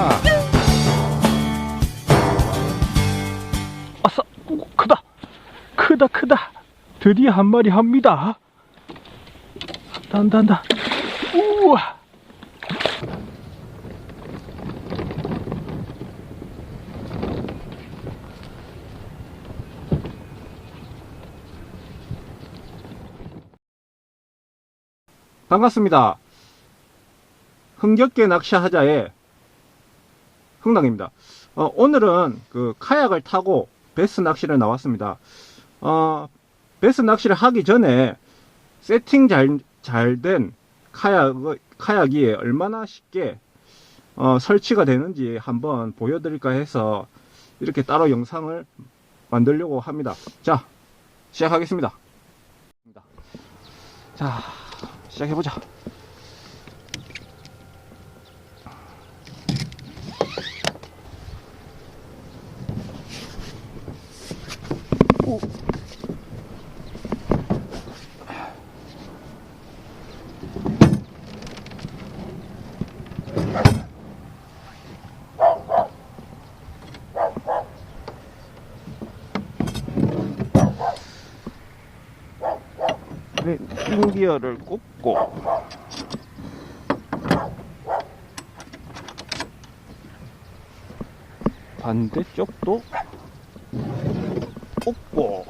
아. 아싸, 오, 크다. 크다, 크다. 드디어 한 마리 합니다. 단단다. 우와. 반갑습니다. 흥겹게 낚시하자의 흥당입니다. 어, 오늘은 그 카약을 타고 베스 낚시를 나왔습니다. 어, 베스 낚시를 하기 전에 세팅 잘, 잘 된 카약, 카약이 얼마나 쉽게 어, 설치가 되는지 한번 보여드릴까 해서 이렇게 따로 영상을 만들려고 합니다. 자, 시작하겠습니다. 자, 시작해보자. 오. 네, 인 기어를 꽂고 반대쪽도 꽂고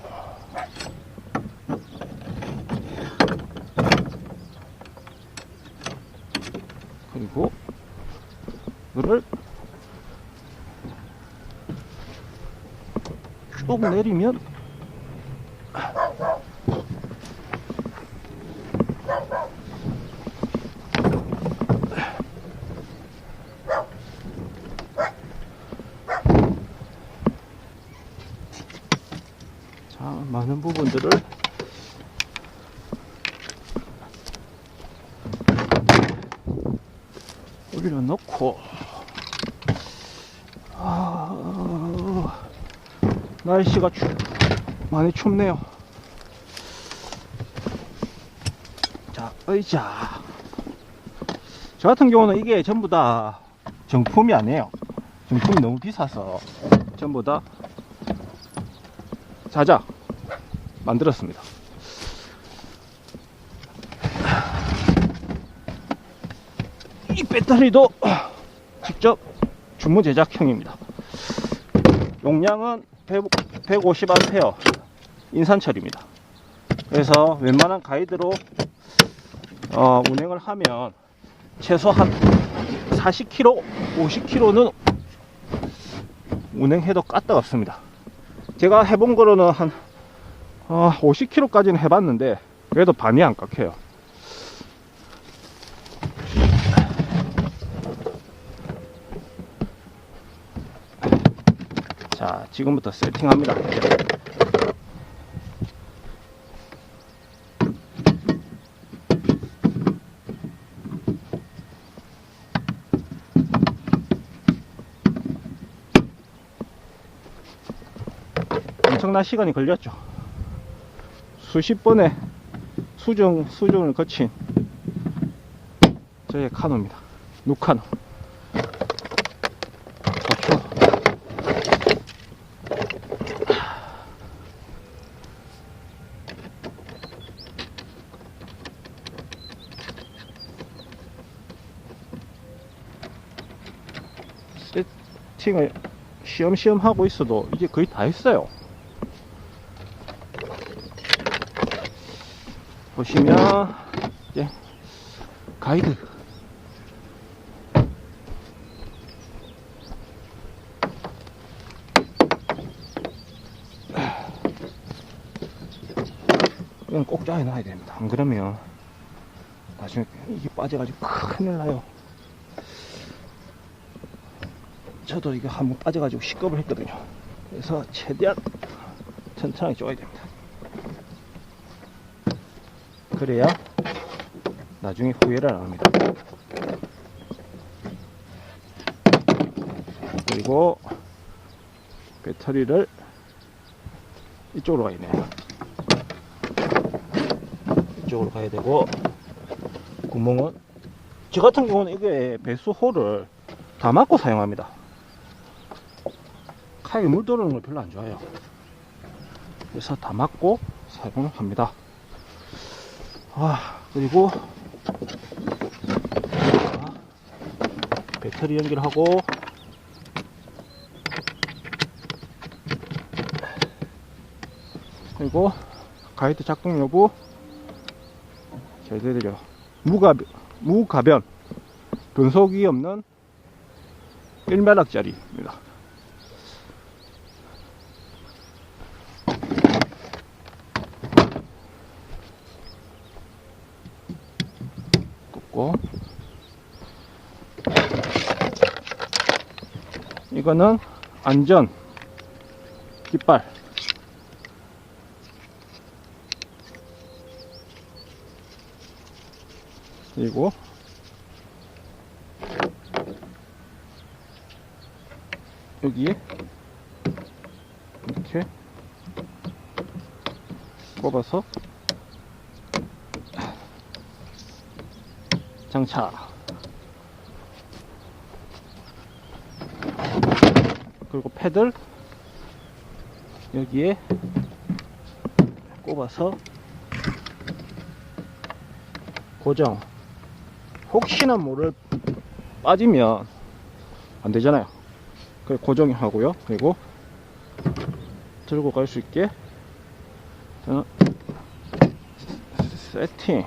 그리고 이거를 쭉 내리면 자, 많은 부분들을 올려놓고 아, 날씨가 추, 많이 춥네요. 자, 의자. 저 같은 경우는 이게 전부 다 정품이 아니에요. 정품이 너무 비싸서 전부 다 자자 만들었습니다. 이 배터리도 직접 주문 제작형입니다. 용량은 150A 인산철입니다. 그래서 웬만한 가이드로 어, 운행을 하면 최소 한 40km, 50km는 운행해도 까딱 없습니다. 제가 해본 거로는 한 어, 50km까지는 해봤는데 그래도 반이 안 깎여요. 자, 지금부터 세팅합니다. 엄청난 시간이 걸렸죠. 수십 번의 수정, 수정을 거친 저의 카노입니다. 누카노. 세팅을 시험시험 하고 있어도 이제 거의 다 했어요. 보시면 이제 가이드 이건 꼭 짜놔야 됩니다. 안 그러면 나중에 이게 빠져가지고 큰일 나요. 저도 이거 한번 빠져가지고 시겁을 했거든요. 그래서 최대한 천천히 쪼아야 됩니다. 그래야 나중에 후회를 안 합니다. 그리고 배터리를 이쪽으로 가야 돼요. 이쪽으로 가야 되고 구멍은 저 같은 경우는 이게 배수 홀을 다 막고 사용합니다. 카약에 물 들어오는 걸 별로 안 좋아해요. 그래서 다 막고 사용을 합니다. 아, 그리고 자, 배터리 연결하고 그리고 가이드 작동 여부 제대로 무가 무가변 변속이 없는 1매락짜리입니다. 꽂고. 이거는 안전 깃발. 그리고 여기에 이렇게 꼽아서 장착 그리고 패들 여기에 꼽아서 고정. 혹시나 모를 빠지면 안 되잖아요. 그 고정하고요. 그리고 들고 갈 수 있게 저는 세팅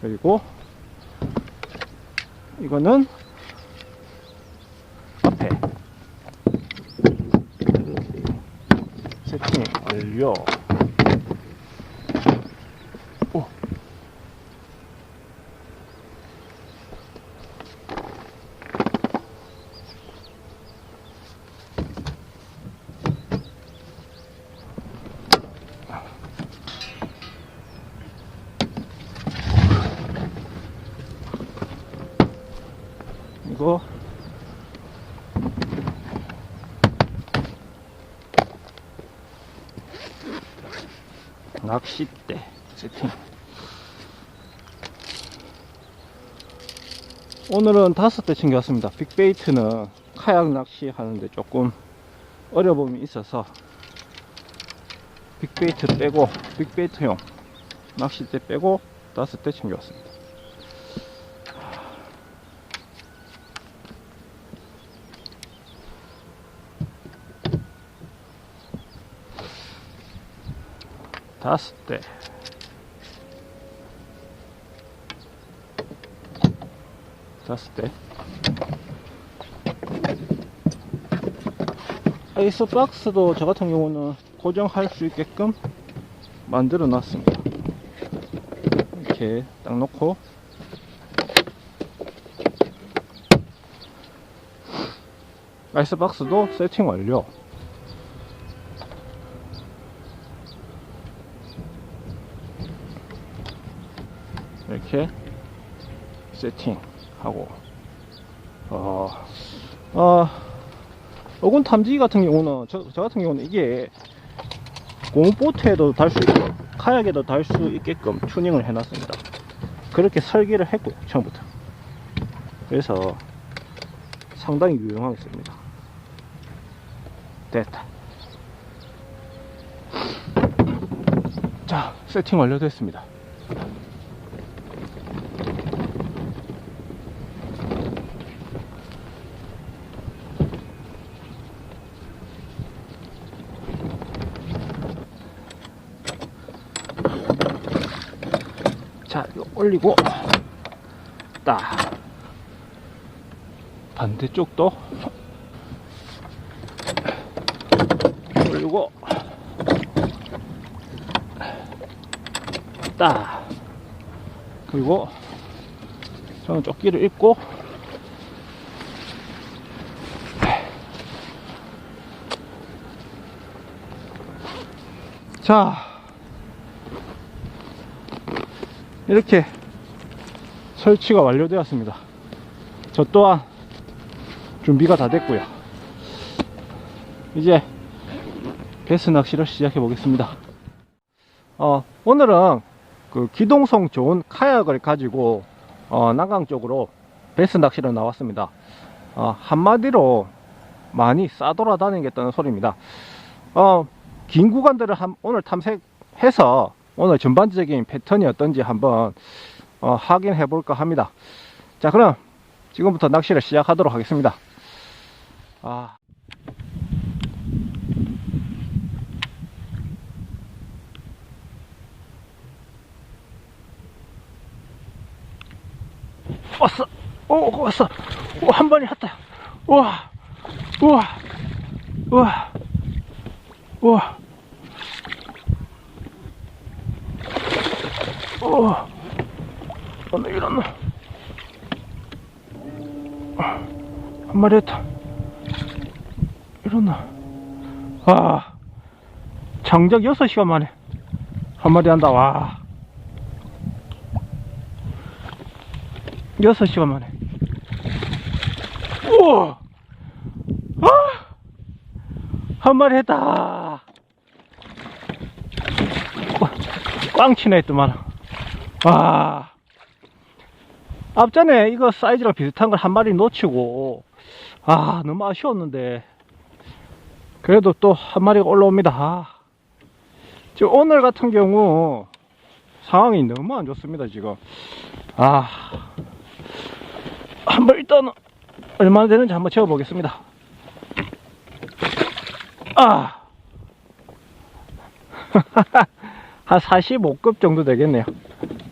그리고 이거는 앞에 세팅 완료 오. 이거 낚싯대 세팅. 오늘은 다섯 대 챙겨왔습니다. 빅베이트는 카약 낚시 하는데 조금 어려움이 있어서 빅베이트 빼고 빅베이트용 낚싯대 빼고 다섯 대 챙겨왔습니다 다섯 대. 다섯 대. 아이스박스도 저 같은 경우는 고정할 수 있게끔 만들어 놨습니다. 이렇게 딱 놓고. 아이스박스도 세팅 완료 이렇게 세팅하고. 어, 어, 어군 탐지 같은 경우는 저, 저 같은 경우는 이게 고무보트에도 달 수 있고 카약에도 달 수 있게끔 튜닝을 해놨습니다. 그렇게 설계를 했고요 처음부터. 그래서 상당히 유용하겠습니다. 됐다. 자 세팅 완료됐습니다 자, 이거 올리고, 딱. 반대쪽도 올리고, 딱. 그리고, 저는 조끼를 입고, 자, 이렇게 설치가 완료되었습니다. 저 또한 준비가 다 됐고요. 이제 베스 낚시를 시작해 보겠습니다. 어, 오늘은 그 기동성 좋은 카약을 가지고 어, 난강 쪽으로 베스 낚시로 나왔습니다. 어, 한마디로 많이 싸돌아다니겠다는 소리입니다. 어, 긴 구간들을 한- 오늘 탐색해서 오늘 전반적인 패턴이 어떤지 한번 어, 확인해 볼까 합니다. 자, 그럼 지금부터 낚시를 시작하도록 하겠습니다. 아. 왔어! 오, 왔어! 오, 한 번에 왔다! 우와! 우와! 우와! 우와! 오늘 이런 놈. 한 마리 했다. 놈. 아, 정작 6시간 만에 한 마리 한다, 와. 6시간 만에. 우와! 아! 한 마리 했다. 꽝 치네 했더만. 와. 앞전에 이거 사이즈랑 비슷한 걸 한 마리 놓치고, 아, 너무 아쉬웠는데. 그래도 또 한 마리가 올라옵니다. 아. 지금 오늘 같은 경우 상황이 너무 안 좋습니다, 지금. 아. 한번 일단은 얼마나 되는지 한번 채워 보겠습니다. 아. 한 45급 정도 되겠네요.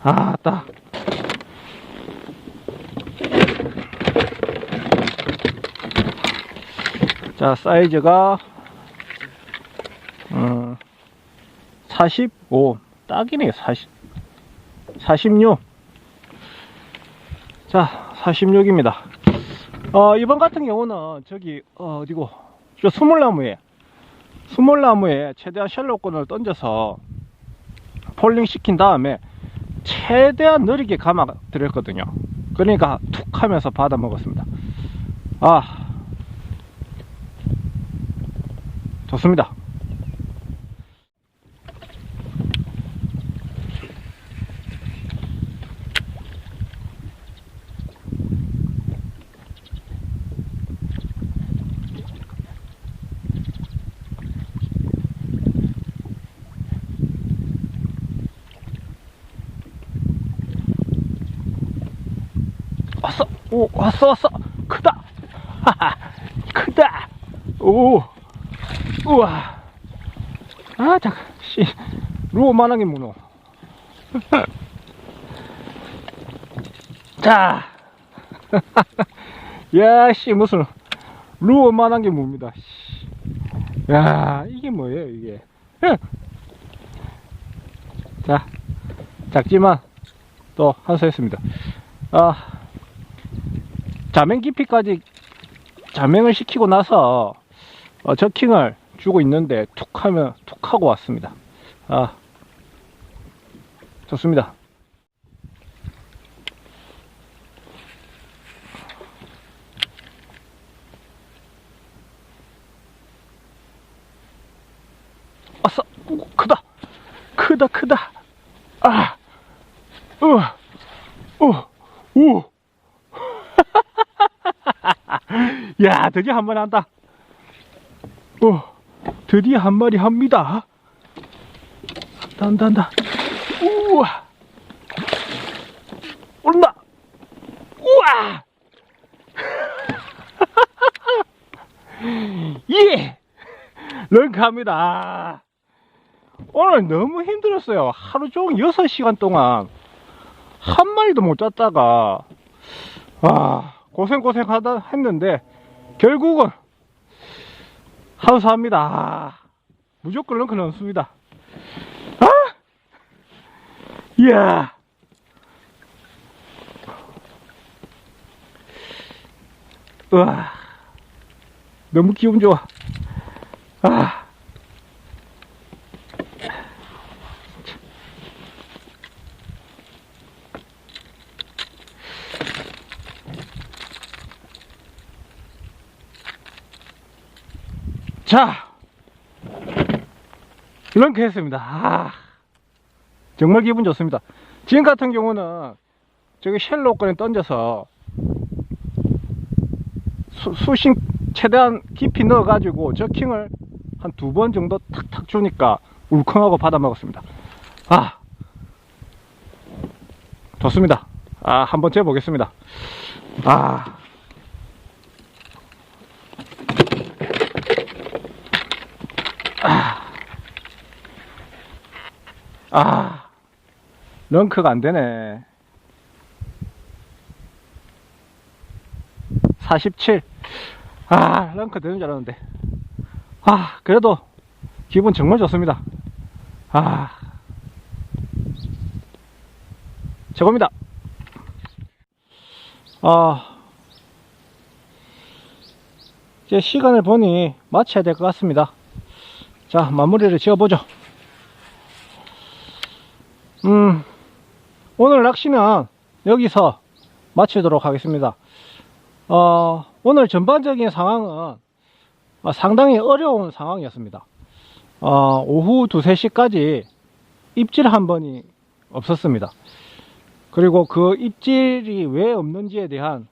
아, 딱. 자, 사이즈가, 음, 45. 딱이네요, 40. 46. 자, 46입니다. 어, 이번 같은 경우는 저기, 어, 어디고, 저 수물나무에, 수물나무에 최대한 셜록권을 던져서 폴링 시킨 다음에 최대한 느리게 감아 드렸거든요. 그러니까 툭 하면서 받아 먹었습니다. 아, 좋습니다. 왔어! 오, 왔어, 왔어! 크다! 하하! 크다! 오! 우와! 아, 잠깐, 씨. 루어만한 게 문어. 자! 야, 씨, 무슨, 루어만한 게 뭡니다. 씨. 야, 이게 뭐예요, 이게. 자, 작지만, 또, 한수했습니다. 아, 자맹 깊이까지 자맹을 시키고 나서 어, 저킹을 주고 있는데 툭 하면 툭 하고 왔습니다. 아 좋습니다. 아싸 오, 크다 크다 크다 아 우와 오오 야, 드디어 한 마리 한다. 오, 드디어 한 마리 합니다. 한다, 한다, 한다. 우와. 온다. 우와. 예. 런카입니다. 오늘 너무 힘들었어요. 하루 종일 6시간 동안 한 마리도 못 잡다가 아, 고생 고생 하다 했는데 결국은 하우스합니다. 아, 무조건 런크 넣습니다. 아, 이야, 와, 너무 기분 좋아. 아. 자, 런크 했습니다. 아, 정말 기분 좋습니다. 지금 같은 경우는 저기 쉘로 건에 던져서 수, 수심 최대한 깊이 넣어 가지고 저킹을 한 두 번 정도 탁탁 주니까 울컹하고 받아 먹었습니다. 아, 좋습니다. 아, 한번 재보겠습니다. 아. 아. 아. 렁크가 안 되네. 47. 아, 렁크 되는 줄 알았는데. 아, 그래도 기분 정말 좋습니다. 아. 최고입니다. 아, 이제 시간을 보니 마쳐야 될 것 같습니다. 자, 마무리를 지어보죠. 음, 오늘 낚시는 여기서 마치도록 하겠습니다. 어, 오늘 전반적인 상황은 어, 상당히 어려운 상황이었습니다. 어, 오후 2, 3시까지 입질 한 번이 없었습니다. 그리고 그 입질이 왜 없는지에 대한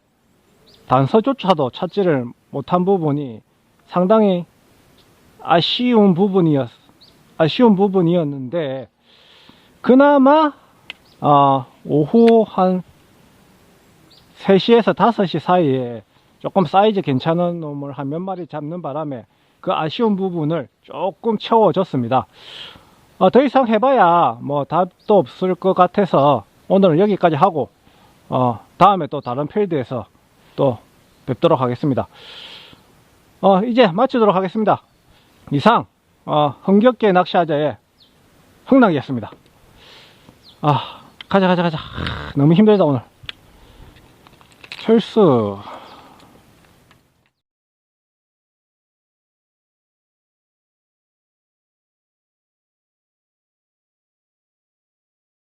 단서조차도 찾지를 못한 부분이 상당히 아쉬운 부분이었, 아쉬운 부분이었는데, 그나마, 어, 오후 한 3시에서 5시 사이에 조금 사이즈 괜찮은 놈을 한 몇 마리 잡는 바람에 그 아쉬운 부분을 조금 채워줬습니다. 어, 더 이상 해봐야 뭐 답도 없을 것 같아서 오늘은 여기까지 하고 어, 다음에 또 다른 필드에서 또 뵙도록 하겠습니다. 어, 이제 마치도록 하겠습니다. 이상 어, 흥겹게 낚시하자의 흥락이었습니다. 아 가자 가자 가자. 아, 너무 힘들다 오늘. 철수